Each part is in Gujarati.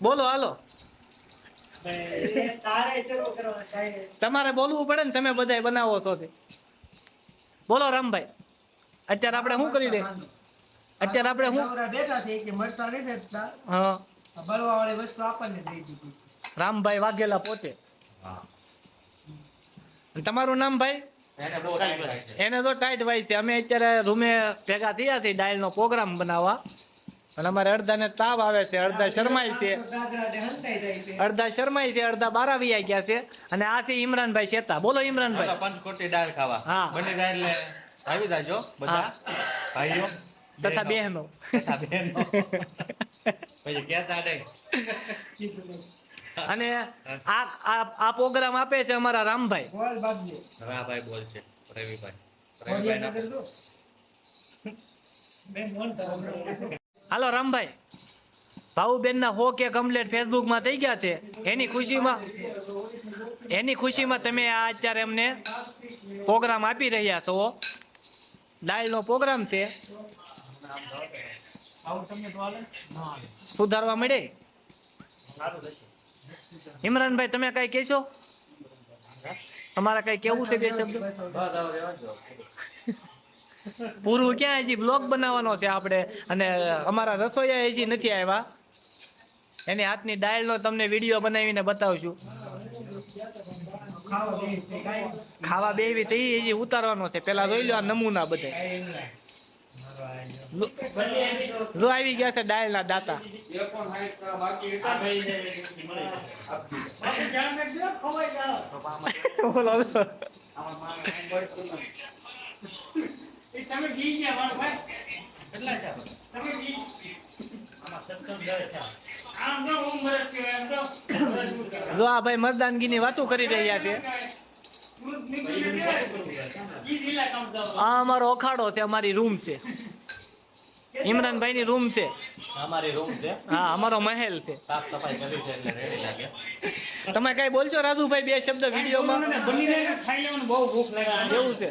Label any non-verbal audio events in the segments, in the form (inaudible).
બોલો, હાલો. તમારે બોલવું પડે ને, તમે બધાય બનાવો છો તે. બોલો, રામભાઈ. અત્યારે આપણે શું કરી દે? અત્યારે આપણે શું? બેઠા છે કે મરસા નહીં દેતા હા. બળવા વાળી વસ્તુ આપણને દઈ દીધી રામભાઈ વાઘેલા પોતે. તમારું નામ, ભાઈ? એને તો ટાઈટ વાય છે. અમે અત્યારે રૂમે ભેગા થયા છીએ ડાયલનો પ્રોગ્રામ બનાવવા. અને અમારે અડધાને તાવ આવે છે અડધા શરમાય છે. અડધા શરમાય છે અડધા બારા આવી ગયા છે. અને આ છે ઇમરાનભાઈ શેતા. બોલો ઇમરાનભાઈ. પંચકોટી દાળ ખાવા. હા. બને એટલે આવી જાજો બધા. ભાઈઓ તથા બહેનો. તથા બહેનો. પછી કેતા નહીં. અને આ આ આ પ્રોગ્રામ આપે છે અમારા રામભાઈ. હવે બોલ છે રવિભાઈ. રવિભાઈ હાલો, રામભાઈ. ભાઉબેનના હો કે કમ્પ્લેટ ફેસબુકમાં થઈ ગયા છે. એની ખુશીમાં એની ખુશીમાં તમે આ અત્યારે અમને પ્રોગ્રામ આપી રહ્યા છો. ડાયલનો પ્રોગ્રામ છે. સુધારવા મળે? ઇમરાનભાઈ, તમે કઈ કહેશો? તમારા કઈ કેવું છે બે શબ્દ. પૂરું ક્યાં હજી બ્લોગ બનાવવાનો છે આપણે? અને અમારા રસોઈયા હજી નથી આવ્યા. એની હાથની ડાયલનો તમને વીડિયો બનાવીને બતાવશું. ખાવા બેવી તો એ હજી ઉતારવાનો છે. પેલા જોઈ લો આ નમૂના બધે. જો આવી ગયા છે ડાયલના દાતા. (laughs) બોલો બોલો. કેટલા છે આપણે? જો. આ ભાઈ મરદાનગીની વાતો કરી રહ્યા છે. આ અમારો અખાડો છે અમારી રૂમ છે. ઇમરાનભાઈની રૂમ છે. અમારી રૂમ છે. હા અમારો મહેલ છે. સાફ સફાઈ કરી છે એટલે રેડી લાગે. તમે કઈ બોલશો રાજુભાઈ બે શબ્દ વિડીયોમાં? એવું છે.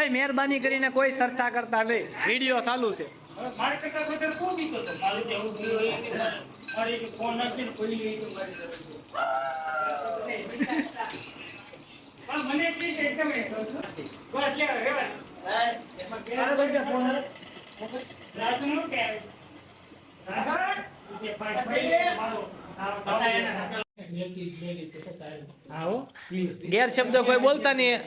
શેરવાનો ચર્ચા કરતા નહીં. વીડિયો ચાલુ લેવા ચર્ચા કરતા નહીં વીડિયો ચાલુ છે. આવો? ગેર શબ્દ કોઈ બોલતા નહીં.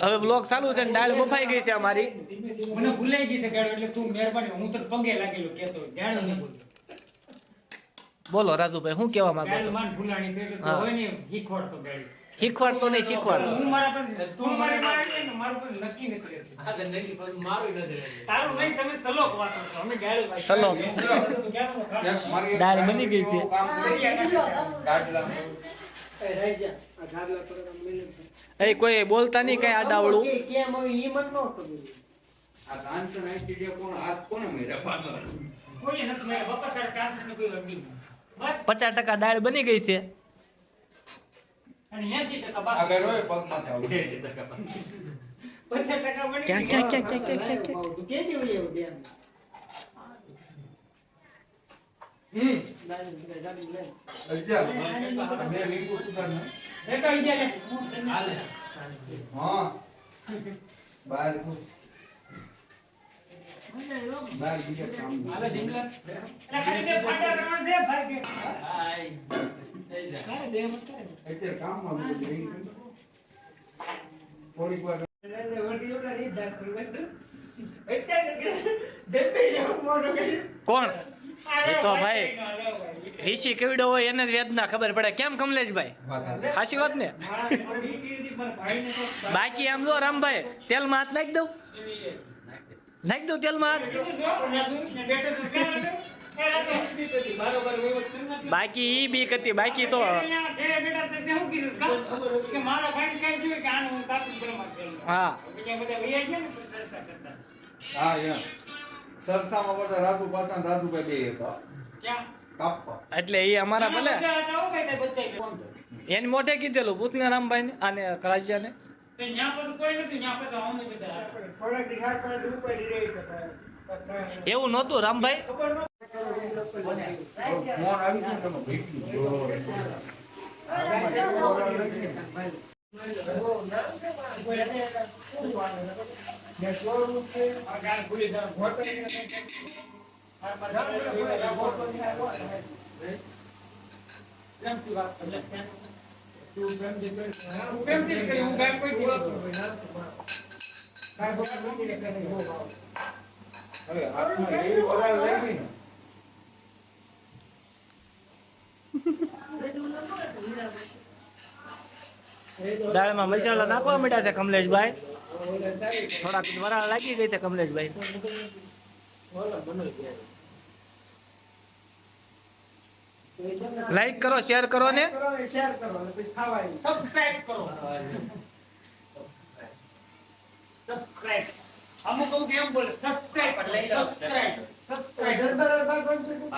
હવે બ્લોક ચાલુ છે ને ડાળ બફાઈ ગઈ છે અમારી. મને ભૂલાઈ ગઈ છે ગાડો એટલે તું મહેરબાની હું તો પગે લાગેલો કેતો ગાડો નહીં બોલતો. બોલો રાજુભાઈ શું કેવા માંગુ છું? માન ભૂલાણી છે એટલે તો હોય ને શીખવાડતો ગાડી. શીખવાડતો નહીં શીખવાડ. હું મારા પાસે તું મારી મારે ને મારું કોઈ નક્કી નથી રહેતું. આ તો નક્કી પછી મારું નથી રહેતું. તારું નહીં તમે સલોક વાંચો છો. અમે ગાડી ભાઈ સલોક. તું દાળ બની ગઈ છે. કામ ગાડલા. એ પર કોઈ બોલતા નહીં કઈ આડાવડું. કેમ હવે ઈ મન ન ખબર આ કાંચન આઈટી કોણ? હાથ કોને મેરે પાછળ? કોઈએ નથી મેં બપોર તારે કાંસે ને કોઈ અડ્ડી નહીં. બસ. પચાસ ટકા દાળ બની ગઈ છે. અને 80% આ બાકી. ઘર હોય પગમાં ચાલુ 50% બની ક્યાં, ગઈ. ક્યાં, ક્યાં, ક્યાં, ક્યાં, ક્યાં, ક્યાં? તું કે દેવું એવું બેન હમ. દાદી દાદી લે અજા બે લીંબુ સુધાર ને રેટો ઈ જાય લે. હાલે. હા. બાર કોણ તો ભાઈ. ભાઈ. કેવડો હોય એને વેદના ખબર પડે કેમ કમલેશભાઈ સાચી વાત ને બાકી આમ જો રામભાઈ, તેલમાં હાથ નાખી દઉં નાખી દો તેલમાં. ને. બીક ઈ બીક હતી બાકી તો. હું. હા ને સરસામાં બધા રાજુ પાછા રાજુભાઈ બે હતા. એટલે એ અમારા ભલે. એને મોઢે કીધેલું પૂછને રામભાઈ ને આને કરાજિયાને તે ન્યા પછી કોઈ નથી ન્યા પછી અમે બધા રહી એવું નહોતું રામભાઈ? ખબર ન ફોન આવી ગયો તમે ભેગી. હું પ્રેમથી જ કરી, હું વરાળ લાગી દાળમાં મસાલા નાખવા માંડ્યા છે કમલેશભાઈ. થોડાક વરાળ લાગી ગઈ છે કમલેશભાઈ. લાઈક કરો શેર કરો ને. શેર કરો અને પછી ખાવા સબસ્ક્રાઇબ કરો. સબસ્ક્રાઇબ અમુક અમુક એમ બોલે સબસ્ક્રાઇબ એટલે સબસ્ક્રાઇબ સબસ્ક્રાઇબ દરબાર દરબાર બંધ કરી દીધું.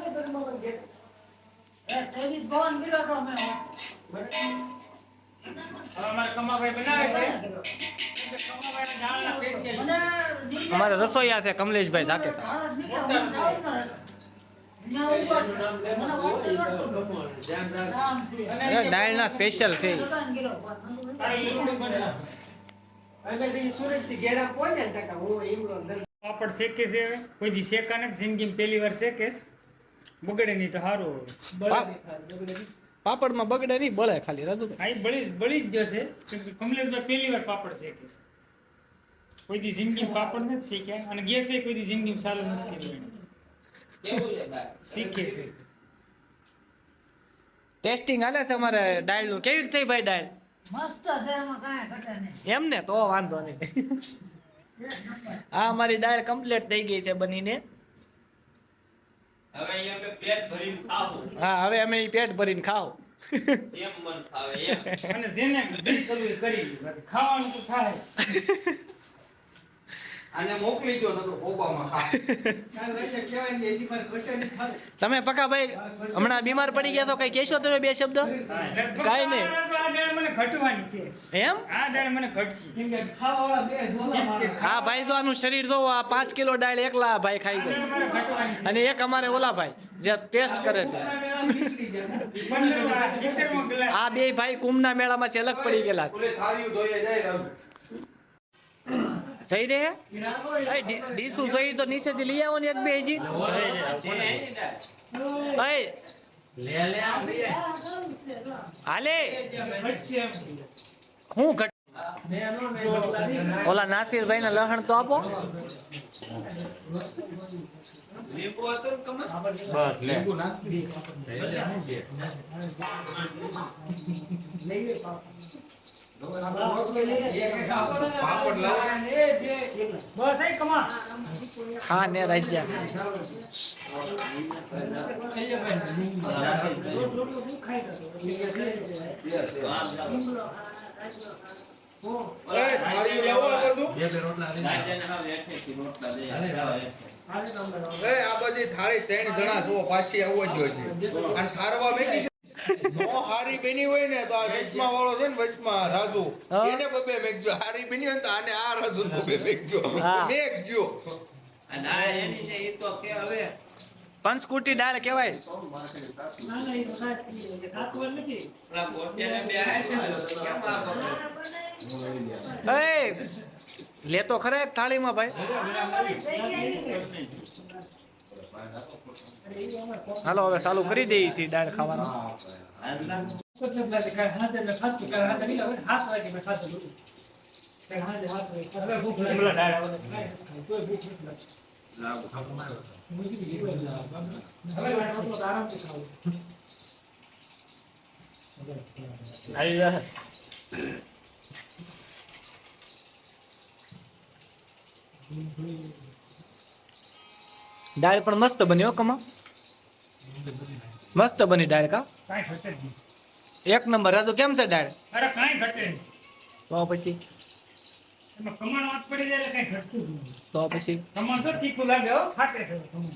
ને દરબાર ઘેર. હવે અમારા કમાભાઈ બનાવે છે. કમાભાઈ જાણના સ્પેશિયલ અમારે રસોઈયા છે કમલેશભાઈ ધાકેતા અરે ના સ્પેશિયલ દરબાર. પાપડ શેકે છે કોઈ દી શેકા નથી. જિંદગીમાં પહેલી વાર શેકેશ. બગડે નહીં તો સારું પાપડમાં બગડે નહીં બળે ખાલી. રાજુભાઈ હા બળી બળી જ જશે. કેમ કે કમલેશભાઈ પહેલી વાર પાપડ શેકે છે. કોઈ દી જિંદગીમાં પાપડ નથી શેક્યા. અને ગેસે કોઈ દી જિંદગીમાં ચાલુ નથી કર્યું એને. શીખે છે. ટેસ્ટિંગ હાલે છે અમારે દાળનું કેવી રીતે થઈ ભાઈ ડાયલ મસ્ત છે એમાં કાંઈ ઘટે નહીં. એમ ને તો વાંધો નહીં. હા અમારી દાળ કમ્પ્લીટ થઈ ગઈ છે બનીને. હવે અમે પેટ ભરીને ખાવું હા હવે અમે પેટ ભરીને ખાવ એમ મન ફાવે એમ. અને જેને જે કરવું કરી ખાવાનું તો થાય. આને મોકલી દો નતો ઓબામા ખા કાલ વચ્ચે કહેવાય ને એસી પર ઘટે નહીં ખાય. તમે હમણાં બીમાર પડી ગયા તો કઈ કહેશો તમે બે શબ્દ કાઈ નહીં. મને ઘટવાની છે એમ આ ઘટશે. હા ભાઈ તો આનું શરીર જોવો આ પાંચ કિલો દાળ એકલા ભાઈ ખાઈ છે અને એક અમારે ઓલા ભાઈ જે ટેસ્ટ કરે છે મેળામાં ગયા. આ બે ભાઈ કુંભના મેળામાંથી અલગ પડી ગયેલા જઈ રે એ ડી- ડીશું તો નીચેથી લઈ આવો ને એક બે હજી. હાલે. હું ઘટ. ઓલા નાસિરભાઈ ને લહણ તો આપો. બસ ને રાજ્યા આ બધું રાજ્યને હાવ હેઠેથી રોટલા લઈ આવ્યા. એ આ બધી થાળી ત્રણ જણા છો પાછી આવવા જ જોઈએ અને ઠારવા મેકી નો હારી બની હોય ને તો આ ચશ્મા વાળો છે ને વચમાં રાજુ. એને બબે મેકજો હારી બની હોય ને તો આને આ રાજુ બબે મેકજો. મેકજો અને આ એની છે ઈ તો કે હવે પંચકુટી દાળ કહેવાય ના, ના, એ તો સાચી છે. ખાતું હોય નથી. પેલા ગોટિયાને બે આયા છે ને, કેમ આ પકડે? એ લે તો ખરા એક થાળીમાં ભાઈ હાલો હવે ચાલુ કરી દઈએ છીએ દાળ ખાવાનું આવી. દાળ પણ મસ્ત બની હો કમા. મસ્ત બની દાળ કા. એક નંબર આ તો કેમ છે દાળ? અરે કાઈ ઘટે તો પછી? કમાણ વાત પડી જાય એટલે કાંઈ ઘટતું તો પછી? કમાણ તો ઠીક લાગે હો ફાટે છે કમાણ.